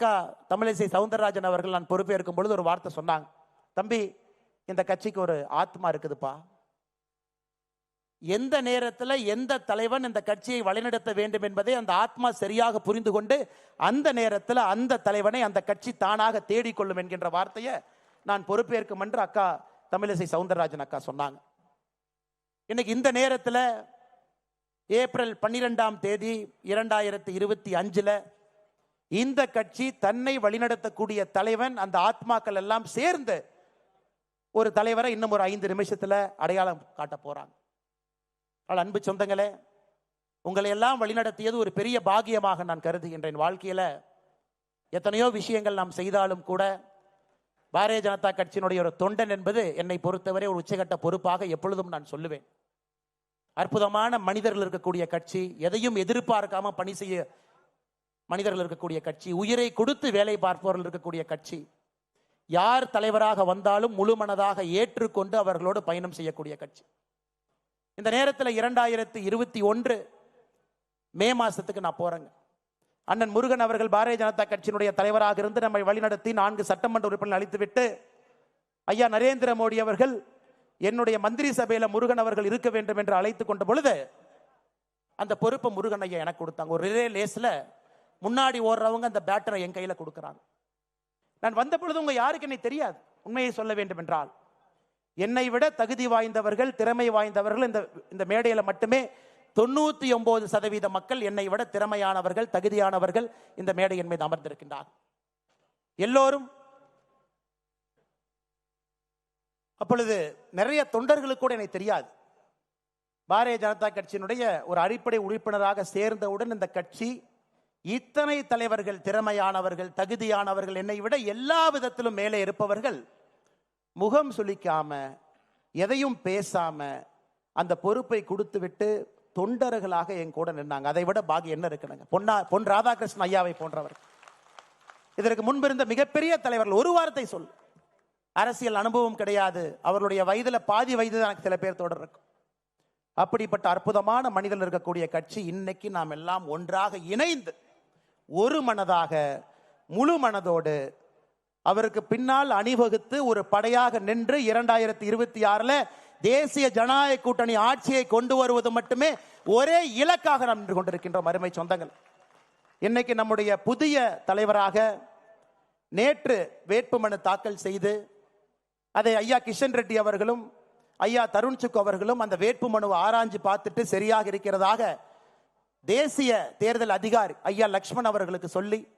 அக்கா தமிழிசை சவுந்தரராஜன் அவர்கள் நான் பொறுப்பேற்கும் பொழுது ஒரு வார்த்தை சொன்னாங்க. தம்பி இந்த கட்சிக்கு ஒரு ஆத்மா இருக்குதுப்பா. எந்த நேரத்தில் எந்த தலைவன் இந்த கட்சியை வழிநடத்த வேண்டும் என்பதை அந்த ஆத்மா சரியாக புரிந்து கொண்டு அந்த நேரத்தில் அந்த தலைவனை அந்த கட்சி தானாக தேடிக்கொள்ளும் என்கின்ற வார்த்தையை நான் பொறுப்பேற்கும் என்று அக்கா தமிழிசை சவுந்தரராஜன் அக்கா சொன்னாங்க. இன்னைக்கு இந்த நேரத்தில் ஏப்ரல் பன்னிரெண்டாம் தேதி இரண்டாயிரத்தி இருபத்தி அஞ்சுல இந்த கட்சி தன்னை வழிநடத்தக்கூடிய தலைவன் அந்த ஆத்மாக்கள் எல்லாம் சேர்ந்து ஒரு தலைவரை இன்னும் ஒரு ஐந்து நிமிஷத்துல அடையாளம் காட்ட போறாங்க. ஆனால் அன்பு சொந்தங்களே உங்களை எல்லாம் வழிநடத்தியது ஒரு பெரிய பாகியமாக நான் கருதுகின்றேன். வாழ்க்கையில எத்தனையோ விஷயங்கள் நாம் செய்தாலும் கூட பாரதிய ஜனதா கட்சியினுடைய ஒரு தொண்டன் என்பது என்னை பொறுத்தவரை ஒரு உச்சகட்ட பொறுப்பாக எப்பொழுதும் நான் சொல்லுவேன். அற்புதமான மனிதர்கள் இருக்கக்கூடிய கட்சி எதையும் எதிர்பார்க்காம பணி செய்ய மனிதர்கள் இருக்கக்கூடிய கட்சி உயிரை கொடுத்து வேலை பார்ப்பவர்கள் இருக்கக்கூடிய கட்சி. யார் தலைவராக வந்தாலும் முழு மனதாக ஏற்றுக்கொண்டு அவர்களோடு பயணம் செய்யக்கூடிய கட்சி. இந்த நேரத்தில் இரண்டாயிரத்தி இருபத்தி ஒன்று மே மாசத்துக்கு நான் போறேங்க. அண்ணன் முருகன் அவர்கள் பாரதிய ஜனதா கட்சியினுடைய தலைவராக இருந்து நம்மை வழிநடத்தி நான்கு சட்டமன்ற உறுப்பினர் அளித்துவிட்டு ஐயா நரேந்திர மோடி அவர்கள் என்னுடைய மந்திரி சபையில் முருகன் அவர்கள் இருக்க வேண்டும் என்று அழைத்து கொண்ட பொழுது அந்த பொறுப்பை முருகன் ஐயா எனக்கு கொடுத்தாங்க. ஒரு ரிலே லேஸில் முன்னாடி ஓடுறவங்க அந்த பேட்டரை என் கையில் கொடுக்குறாங்க. நான் வந்த பொழுது உங்க யாருக்கு என்னை தெரியாது. உண்மையை சொல்ல வேண்டும் என்றால் என்னை விட தகுதி வாய்ந்தவர்கள் திறமை வாய்ந்தவர்கள் இந்த இந்த மேடையில் மட்டுமே தொண்ணூத்தி ஒன்பது சதவீத மக்கள் என்னை விட திறமையானவர்கள் தகுதியானவர்கள் இந்த மேடையின் மீது அமர்ந்திருக்கின்றார் எல்லோரும் அப்பொழுது நிறைய தொண்டர்களுக்கு கூட எனக்கு தெரியாது. பாரதிய ஜனதா கட்சியினுடைய ஒரு அடிப்படை உறுப்பினராக சேர்ந்தவுடன் இந்த கட்சி இத்தனை தலைவர்கள் திறமையானவர்கள் தகுதியானவர்கள் என்னை விட எல்லா விதத்திலும் மேலே இருப்பவர்கள் முகம் சுளிக்காம எதையும் பேசாம அந்த பொறுப்பை கொடுத்து விட்டு தொண்டர்களாக என் கூட நின்னாங்க. அதை விட பாகி என்ன இருக்குனுங்க பொன்னா பொன் ராதாகிருஷ்ணன் ஐயாவை போன்றவர். இதற்கு முன்பு இருந்த மிகப்பெரிய தலைவர்கள் ஒரு வார்த்தை சொல். அரசியல் அனுபவம் கிடையாது. அவர்களுடைய வயதுல பாதி வயது தான் எனக்கு சில பேர் தொடர் இருக்கும் அப்படிப்பட்ட அற்புதமான மனிதன் இருக்கக்கூடிய கட்சி இன்னைக்கு நாம் எல்லாம் ஒன்றாக இணைந்து ஒரு மனதாக முழு மனதோடு அவருக்கு பின்னால் அணிவகுத்து ஒரு படையாக நின்று இரண்டாயிரத்தி இருபத்தி ஆறுல தேசிய ஜனநாயக கூட்டணி ஆட்சியை கொண்டு வருவது மட்டுமே ஒரே இலக்காக நாம் நின்று கொண்டிருக்கின்றோம் அருமை சொந்தங்கள். இன்னைக்கு நம்முடைய புதிய தலைவராக நேற்று வேட்புமனு தாக்கல் செய்து அதை ஐயா கிஷன் ரெட்டி அவர்களும் ஐயா தருண் சுக் அவர்களும் அந்த வேட்புமனுவை ஆராய்ஞ்சு பார்த்துட்டு சரியாக இருக்கிறதாக தேசிய தேர்தல் அதிகாரி ஐயா லக்ஷ்மண் அவர்களுக்கு சொல்லி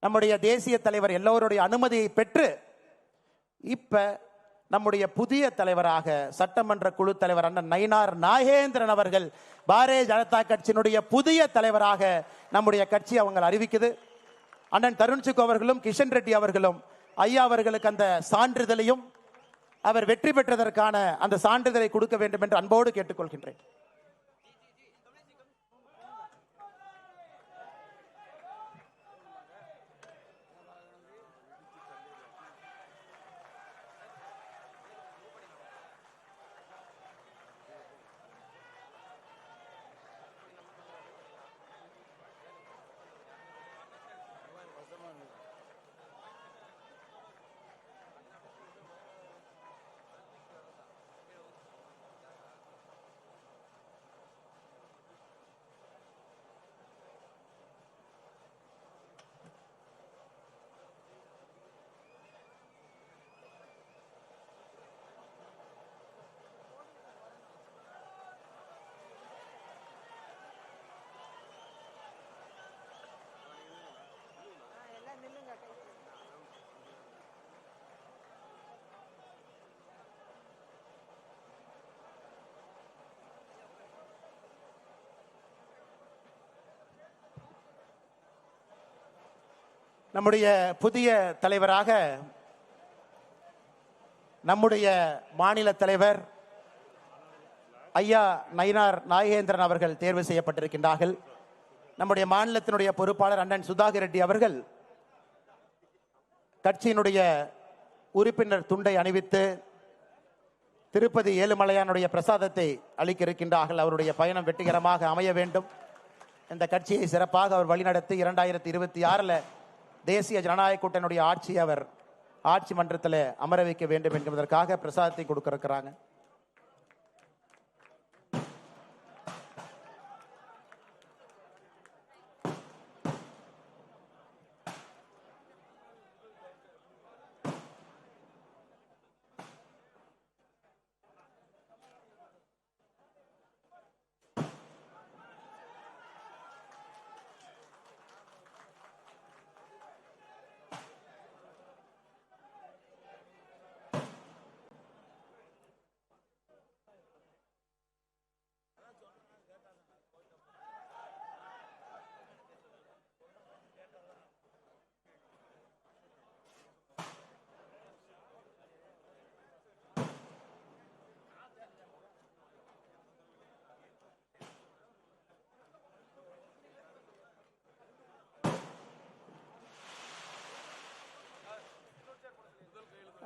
நம்முடைய தேசிய தலைவர் எல்லோருடைய அனுமதியை பெற்று இப்ப நம்முடைய புதிய தலைவராக சட்டமன்ற குழு தலைவர் அண்ணன் நயினார் நாகேந்திரன் அவர்கள் பாரதிய ஜனதா கட்சியினுடைய புதிய தலைவராக நம்முடைய கட்சி அவங்க அறிவிக்குது. அண்ணன் தருண் அவர்களும் கிஷன் ரெட்டி அவர்களும் ஐயா அவர்களுக்கு அந்த சான்றிதழையும் அவர் வெற்றி பெற்றதற்கான அந்த சான்றிதழை கொடுக்க வேண்டும் என்று அன்போடு கேட்டுக்கொள்கின்றேன். நம்முடைய புதிய தலைவராக நம்முடைய மாநில தலைவர் ஐயா நயினார் நாகேந்திரன் அவர்கள் தேர்வு செய்யப்பட்டிருக்கின்றார்கள். நம்முடைய மாநிலத்தினுடைய பொறுப்பாளர் அண்ணன் சுதாகர் ரெட்டி அவர்கள் கட்சியினுடைய உறுப்பினர் துண்டை அணிவித்து திருப்பதி ஏழுமலையானுடைய பிரசாதத்தை அளிக்க இருக்கின்றார்கள் அவருடைய பயணம் வெற்றிகரமாக அமைய வேண்டும். இந்த கட்சியை சிறப்பாக அவர் வழிநடத்தி இரண்டாயிரத்தி இருபத்தி ஆறில் தேசிய ஜனநாயக கூட்டணியுடைய ஆட்சியை அவர் ஆட்சி மன்றத்தில் அமர வைக்க வேண்டும் என்பதற்காக பிரசாதத்தை கொடுக்க இருக்கிறாங்க.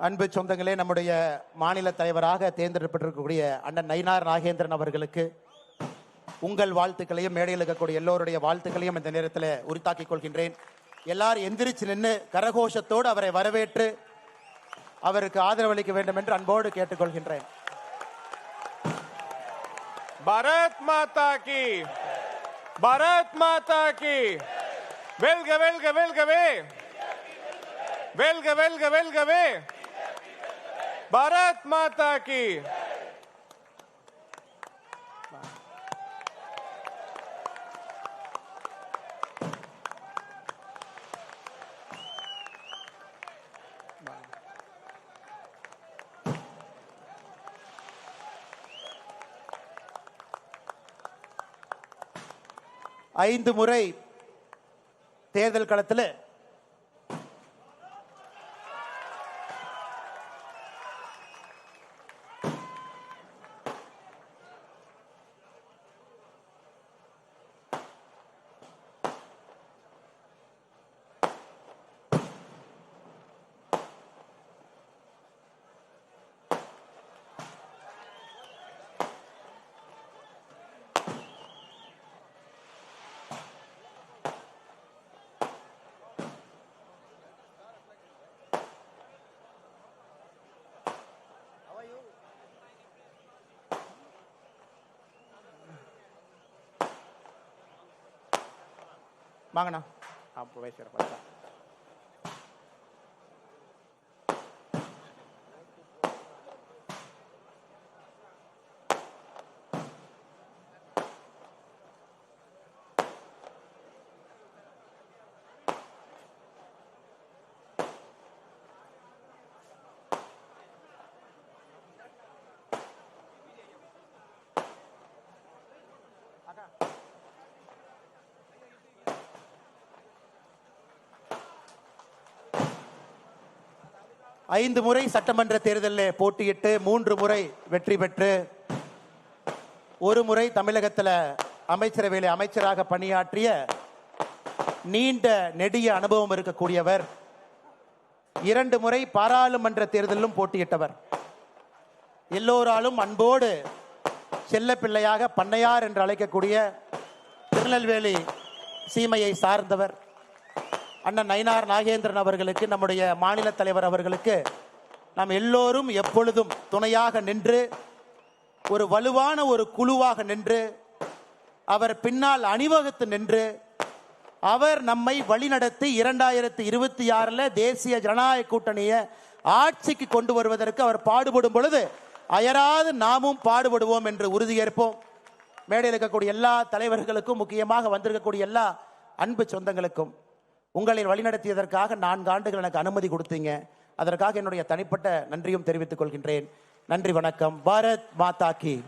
அன்பு சொந்தங்களே நம்முடைய மாநில தலைவராக தேர்ந்தெடுக்கப்பட்டிருக்கக்கூடிய அண்ணன் நயினார் நாகேந்திரன் அவர்களுக்கு உங்கள் வாழ்த்துக்களையும் மேடையில் இருக்கக்கூடிய எல்லோருடைய வாழ்த்துக்களையும் இந்த நேரத்தில் உரித்தாக்கிக் கொள்கின்றேன். எல்லாரும் எந்திரிச்சு நின்று கரகோஷத்தோடு அவரை வரவேற்று அவருக்கு ஆதரவளிக்க வேண்டும் என்று அன்போடு கேட்டுக்கொள்கின்றேன். பரத் மாதா கி பரத் மாதா கி. வெல்க வெல்க வெல்கவே. வெல்க வெல்க வெல்கவே. பாரத் மாதா கி ஐந்து முறை தேர்தல் களத்தில் வாங்கண்ணா. அப்போ வயசு ஐந்து முறை சட்டமன்ற தேர்தலில் போட்டியிட்டு மூன்று முறை வெற்றி பெற்று ஒரு முறை தமிழகத்தில் அமைச்சரவையில் அமைச்சராக பணியாற்றிய நீண்ட நெடிய அனுபவம் இருக்கக்கூடியவர் இரண்டு முறை பாராளுமன்ற தேர்தலிலும் போட்டியிட்டவர். எல்லோராலும் அன்போடு செல்ல பிள்ளையாக பண்ணையார் என்று அழைக்கக்கூடிய திருநெல்வேலி சீமையை சார்ந்தவர். அண்ணன் நயினார் நாகேந்திரன் அவர்களுக்கு நம்முடைய மாநில தலைவர் அவர்களுக்கு நாம் எல்லோரும் எப்பொழுதும் துணையாக நின்று ஒரு வலுவான ஒரு குழுவாக நின்று அவர் பின்னால் அணிவகுத்து நின்று அவர் நம்மை வழிநடத்தி இரண்டாயிரத்தி இருபத்தி ஆறில் தேசிய ஜனநாயக கூட்டணியை ஆட்சிக்கு கொண்டு வருவதற்கு அவர் பாடுபடும் பொழுது அயராது நாமும் பாடுபடுவோம் என்று உறுதியேற்போம். மேடையில் இருக்கக்கூடிய எல்லா தலைவர்களுக்கும் முக்கியமாக வந்திருக்கக்கூடிய எல்லா அன்பு சொந்தங்களுக்கும். உங்களை வழிநடத்தியதற்காக நான்கு ஆண்டுகள் எனக்கு அனுமதி கொடுத்தீங்க. அதற்காக என்னுடைய தனிப்பட்ட நன்றியும் தெரிவித்துக் கொள்கின்றேன். நன்றி வணக்கம். பாரத் மாதா கி.